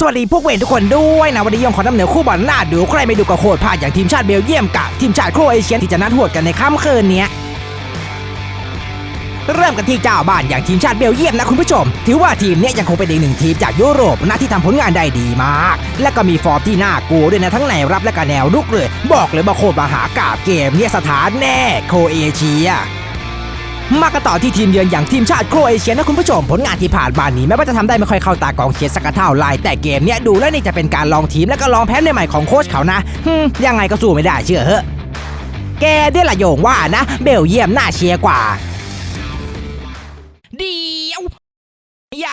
สวัสดีพวกเวนทุกคนด้วยนะวันนี้ยองขอนำเหนือคู่บอลหน้าดูใครไม่ดูก็โคตรพลาดอย่างทีมชาติเบลเยียมกับทีมชาติโครเอเชียที่จะนัดหวดกันในค่ำคืนนี้เริ่มกันที่เจ้าบ้านอย่างทีมชาติเบลเยียมนะคุณผู้ชม ถือว่าทีมนี้ยังคงเป็นอีกหนึ่งทีมจากยุโรปนะที่ทำผลงานได้ดีมาก และก็มีฟอร์มที่น่ากลัวด้วยนะทั้งแนวรับและก็แนวรุกเลย บอกเลยว่าโคตรมหากาบเกมเนี่ยสถานแน่โครเอเชีย มากันต่อที่ทีมเยือนอย่างทีมชาติโครเอเชียนะคุณผู้ชม ผลงานที่ผ่านมานี้แม้ว่าจะทำได้ไม่ค่อยเข้าตากองเชียร์สักเท่าไรแต่เกมเนี้ยดูแล้วนี่จะเป็นการลองทีมและก็ลองแพ้ในใหม่ของโค้ชเขานะยังไงก็สู้ไม่ได้เชื่อเหอะแกได้ละโยงว่านะ เบลเยียมน่าเชียร์กว่า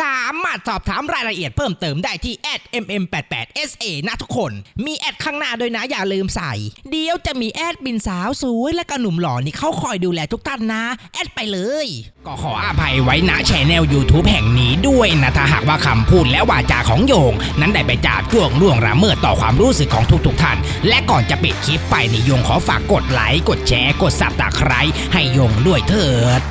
สามารถสอบถามรายละเอียดเพิ่มเติมได้ที่ @mm88sa นะทุกคน มีแอดข้างหน้าด้วยนะอย่าลืมใส่ เดี๋ยวจะมีแอดบินสาวสวยและก็หนุ่มหล่อนี่เขาคอยดูแลทุกท่านนะ แอดไปเลย ก็ขออภัยไว้ณแชนแนล YouTube แห่งนี้ด้วยนะ ถ้าหากว่าคำพูดและวาจาของโยง นั้นได้ไปจาบจ้วงล่วงละเมิดต่อความรู้สึกของทุกๆท่าน และก่อนจะปิดคลิปไปนี่โยงขอฝากกดไลค์กดแชร์กดซับตะไคร้ให้โยงด้วยเถิด